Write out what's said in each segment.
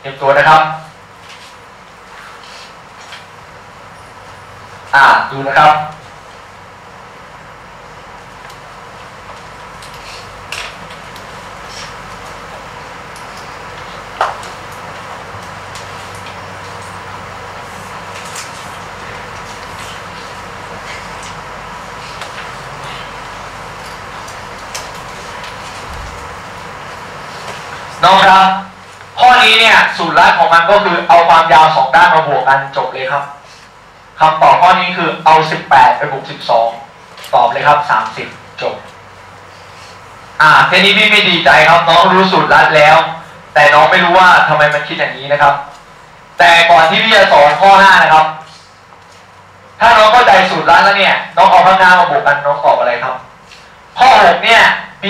เตรียมตัวนะครับ อ่าดูนะครับ น้องครับ ข้อ นี้เนี่ยสูตรลัดของมันก็คือเอาความยาวสองด้านมาบวกกันจบเลยครับคำตอบข้อนี้คือเอา 18 ไปบวก 12 ตอบเลยครับ 30 จบ อ่าทีนี้พี่ไม่ดีใจครับน้องรู้สูตรลัดแล้ว แต่น้องไม่รู้ว่าทำไมมันคิดอย่างนี้นะครับ แต่ก่อนที่พี่จะสอนข้อ5นะครับ ถ้าน้องเข้าใจสูตรลัดแล้วเนี่ย น้องเอาข้างหน้ามาบวกกันน้องตอบอะไรครับ ข้อ 6 เนี่ย b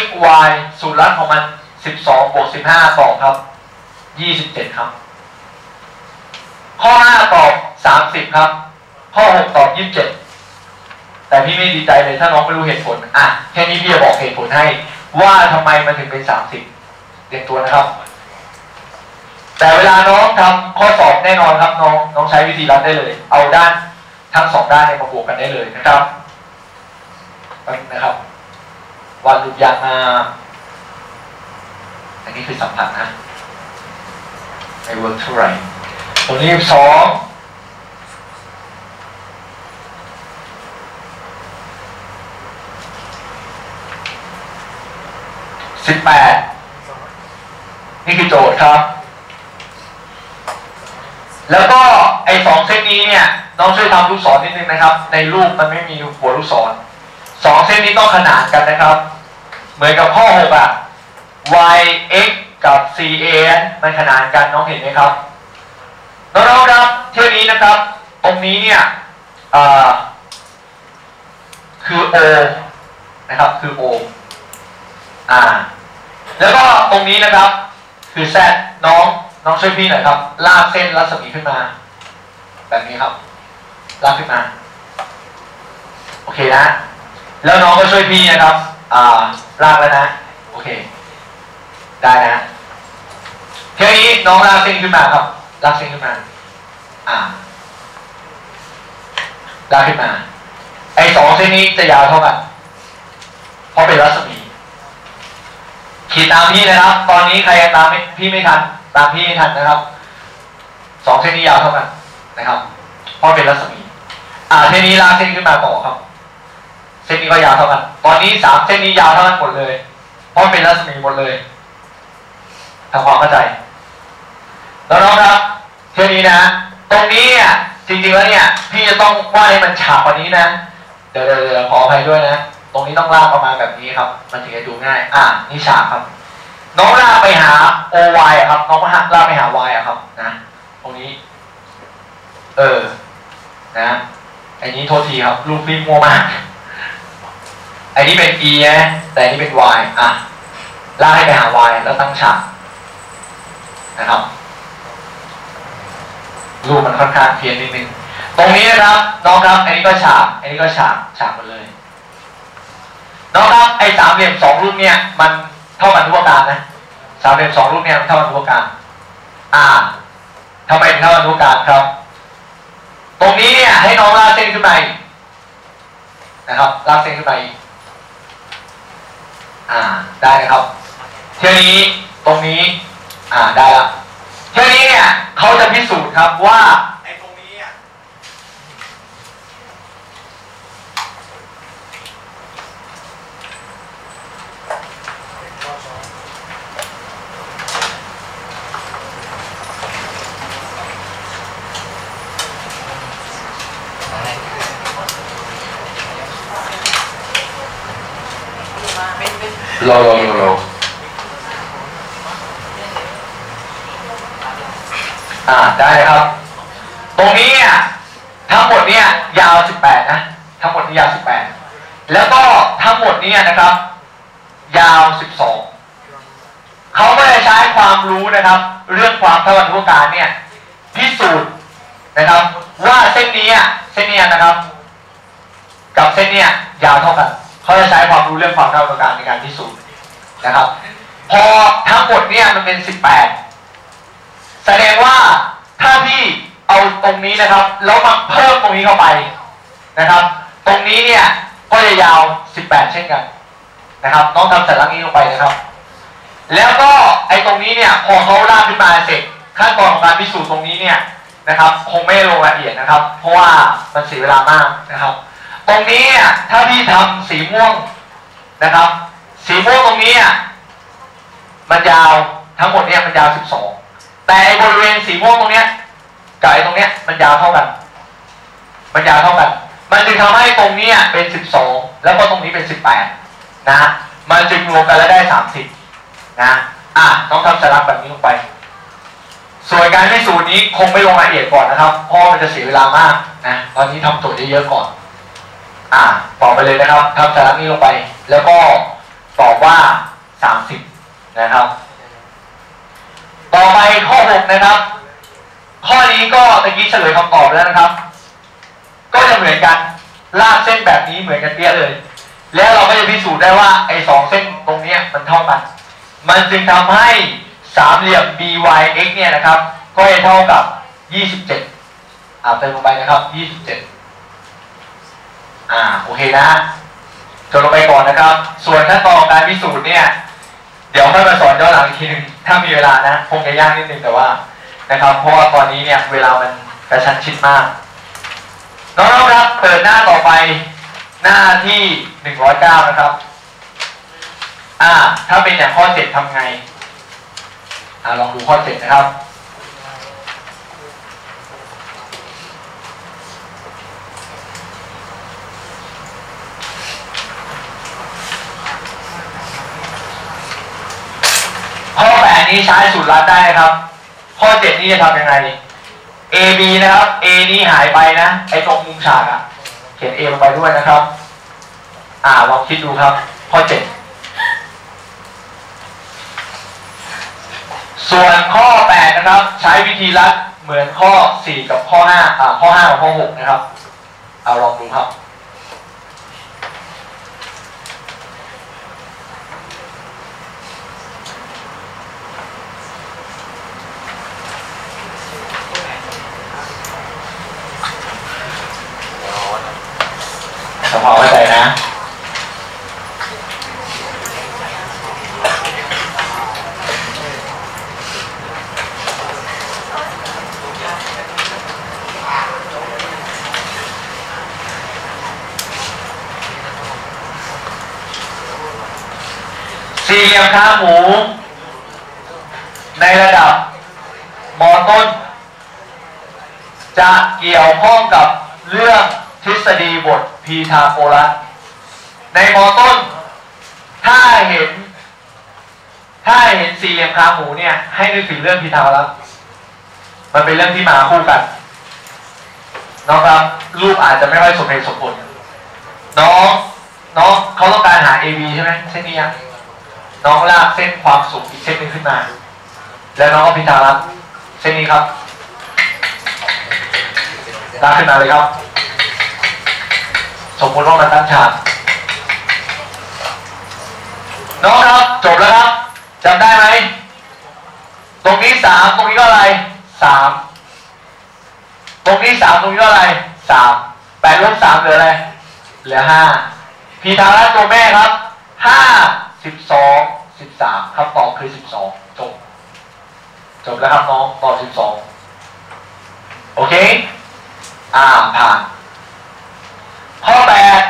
x y สูตรลัดของมัน 12บวก15ตอบครับ27ครับ ข้อ5ตอบ30ครับ ข้อ6ตอบ27แต่พี่ไม่ดีใจเลยถ้าน้องไม่รู้เหตุผลอะแค่นี้พี่จะบอกเหตุผลให้ ว่าทำไมมันถึงเป็น30เรียมตัวนะครับ แต่เวลาน้องทำข้อสอบแน่นอนครับน้องน้องใช้วิธีรัดได้เลย เอาด้านทั้งสองด้านเนี่ยมาบวกกันได้เลยนะครับนะครับวาดรูปยางมา อันนี้คือสัมผัสนะไม่เวิร์กเท่าไหร่ตรงนี้สองสิบแปดนี่คือโจทย์ครับ แล้วก็ไอ้สองเส้นนี้เนี่ยน้องช่วยทำลูกศรนิดนึงนะครับ ในรูปมันไม่มีหัวลูกศรสองเส้นนี้ต้องขนานกันนะครับ เหมือนกับข้อหกอะ y x กับ c a n มันขนานกันน้องเห็นไหมครับน้องๆครับเที่ยวนี้นะครับ ตรงนี้เนี่ยเอ่อคือ o นะครับคือ o อ่า แล้วก็ตรงนี้นะครับ คือ z น้องน้องช่วยพี่หน่อยครับ ลากเส้นรัศมีขึ้นมา แบบนี้ครับ ลากขึ้นมา โอเคนะ แล้วน้องก็ช่วยพี่นะครับ อ่า ลากแล้วนะ โอเค ได้นะทีนี้น้องลากเส้นขึ้นมาครับลากเส้นขึ้นมา อ่าลากขึ้นมา ไอ้สองเส้นนี้จะยาวเท่ากัน เพราะเป็นรัศมี ขีดตามพี่นะครับ ตอนนี้ใครยังตามไม่พี่ไม่ทัน ตามพี่ไม่ทันนะครับ สองเส้นนี้ยาวเท่ากันนะครับ เพราะเป็นรัศมี อ่าเส้นนี้ลากเส้นขึ้นมาต่อครับ เส้นนี้ก็ยาวเท่ากัน ตอนนี้สามเส้นนี้ยาวเท่ากันหมดเลย เพราะเป็นรัศมีหมดเลย ทำความเข้าใจแล้วน้องครับเที่ยวนี้นะ ตรงนี้เนี่ยจริงๆแล้วเนี่ย พี่จะต้องวาดให้มันฉาบกว่านี้นะ เดี๋ยวเดี๋ยวขออภัยด้วยนะ ตรงนี้ต้องลากประมาณแบบนี้ครับ มันถึงจะดูง่าย อ่านี่ฉากครับ น้องลากไปหา o y อะครับ น้องลากไปหา y อะครับนะ ตรงนี้ เออ นะอ้นี้โทษทีครับ รูปฟิล์มัวมากไอ้นี้เป็น e นะแต่อันนี้เป็น y อะลากให้ไปหา y แล้วตั้งฉาก นะครับรูปมันค่อนข้างเพี้ยนนิดนึงตรงนี้นะครับน้องครับอันนี้ก็ฉากอันนี้ก็ฉากฉากหมดเลยน้องครับไอ้สามเหลี่ยมสองรูปเนี่ย มันเท่ากันทุกประการนะสามเหลี่ยมสองรูปเนี่ยมันเท่ากันทุกประการอ่าทำไมเท่ากันทุกประการครับ ตรงนี้เนี่ยให้น้องลากเส้นขึ้นไปนะครับลากเส้นขึ้นไปอีกอ่าได้นะครับเที่ยนี้ตรงนี้ อ่าได้ละเที่ยวนี้เนี่ยเขาจะพิสูจน์ครับว่าไอ้ตรงนี้อะรอรอรอรอ ได้ครับ ตรงนี้เนี่ยทั้งหมดเนี่ยยาว 18 นะ ทั้งหมดนี้ยาว 18 แล้วก็ทั้งหมดเนี่ยนะครับ ยาว 12 เขาก็จะใช้ความรู้นะครับ เรื่องความเท่ากันทุกการเนี่ยพิสูจน์นะครับ ว่าเส้นนี้อะเส้นเนี้ยนะครับ กับเส้นเนี้ยยาวเท่ากันเขาจะใช้ความรู้เรื่องความเท่ากันในการพิสูจน์นะครับ พอทั้งหมดเนี่ยมันเป็น 18 แสดงว่า ถ้าพี่เอาตรงนี้นะครับ แล้วมาเพิ่มตรงนี้เข้าไปนะครับ ตรงนี้เนี่ยก็จะยาว 18 เช่นกันนะครับ น้องทำเสัญลักษณ์นี้ลงไปนะครับ แล้วก็ไอ้ตรงนี้เนี่ยพอเขาลากขึ้นมาเสร็จขั้นตอนของการพิสูจน์ตรงนี้เนี่ยนะครับ คงไม่ลงรายละเอียดนะครับ เพราะว่ามันเสียเวลามากนะครับ ตรงนี้เนี่ยถ้าพี่ทำสีม่วงนะครับ สีม่วงตรงนี้อะมันยาวทั้งหมดเนี่ยมันยาว 12 แต่บริเวณสีม่วงตรงเนี้ยกับไอ้ตรงเนี้ยมันยาวเท่ากัน มันยาวเท่ากัน มันจึงทำให้ตรงเนี้ยเป็น12แล้วก็ตรงนี้เป็น18นะมันจึงรวมกันแล้วได้30นะอะต้องทำสลักแบบนี้ลงไป ส่วนการพิสูจน์นี้คงไม่ลงรายละเอียดก่อนนะครับเพราะมันจะเสียเวลามากนะตอนนี้ทำโจทย์เยอะๆก่อน อะตอบไปเลยนะครับทำสลักนี้ลงไป แล้วก็ตอบว่า30นะครับ นะครับ ข้อนี้ก็ตะกี้เฉลยคำตอบแล้วนะครับ ก็จะเหมือนกันลากเส้นแบบนี้เหมือนกันเปี้ยเลย แล้วเราก็จะพิสูจน์ได้ว่าไอ้สองเส้นตรงเนี้ยมันเท่ากัน มันจึงทำให้สามเหลี่ยม byx เนี่ยนะครับ ก็จะเท่ากับ 27อ่าเติมลงไปนะครับ 27 อ่าโอเคนะจดลงไปก่อนนะครับ ส่วนขั้นตอนการพิสูจน์เนี่ย เดี๋ยวค่อยมาสอนย้อนหลังอีกทีหนึ่งถ้ามีเวลานะคงจะยากนิดนึงแต่ว่านะครับ เพราะว่าตอนนี้เนี่ยเวลามันกระชั้นชิดมากน้องๆครับเปิดหน้าต่อไปหน้าที่หนึ่งร้อยเก้านะครับ อ่า ถ้าเป็นอย่างข้อเจ็ดทำไง อ่าลองดูข้อเจ็ดนะครับ ข้อ 8 นี้ใช้สูตรลัดได้นะครับ ข้อ7นี้จะทำยังไง A B นะครับ A นี่หายไปนะไอ้ตรงมุมฉากอะเขียน A ลงไปด้วยนะครับ อ่าลองคิดดูครับ ข้อ7ส่วนข้อ8นะครับ ใช้วิธีลัดเหมือนข้อ4กับข้อ5อ่าข้อ5กับข้อ6นะครับ เอาลองดูครับ สภาพไว้ใจนะ สี่เหลี่ยมขาหมู ในระดับมอต้น จะเกี่ยวข้องกับเรื่องทฤษฎีบทพีทาโกรัสในมอต้น ถ้าเห็น ถ้าเห็นสี่เหลี่ยมขาหมูเนี่ย ให้นึกถึงเรื่องพีทาโกรัสมันเป็นเรื่องที่มาคู่กันนะครับรูปอาจจะไม่ค่อยสมเหตุสมผลน้องน้องเขาต้องการหา AB ใช่ไหมเส้นนี้ยัง น้องลากเส้นความสูงอีกเส้นหนึงขึ้นมา แล้วน้องก็พิจารณาเส้นนี้ครับลากขึ้นมาเลยครับ สมมติว่ามันตั้งฉากน้องครับจบแล้วครับจำได้ไหมตรงนี้สามตรงนี้ก็อะไรสามตรงนี้สามตรงนี้ก็อะไรสามแปดลบสามเหลืออะไรเหลือห้าพีทาระตัวแม่ครับห้า สิบสองสิบสามคำตอบคือสิบสองจบ จบแล้วครับน้องตอบสิบสองโอเค อ่าผ่านข้อแปด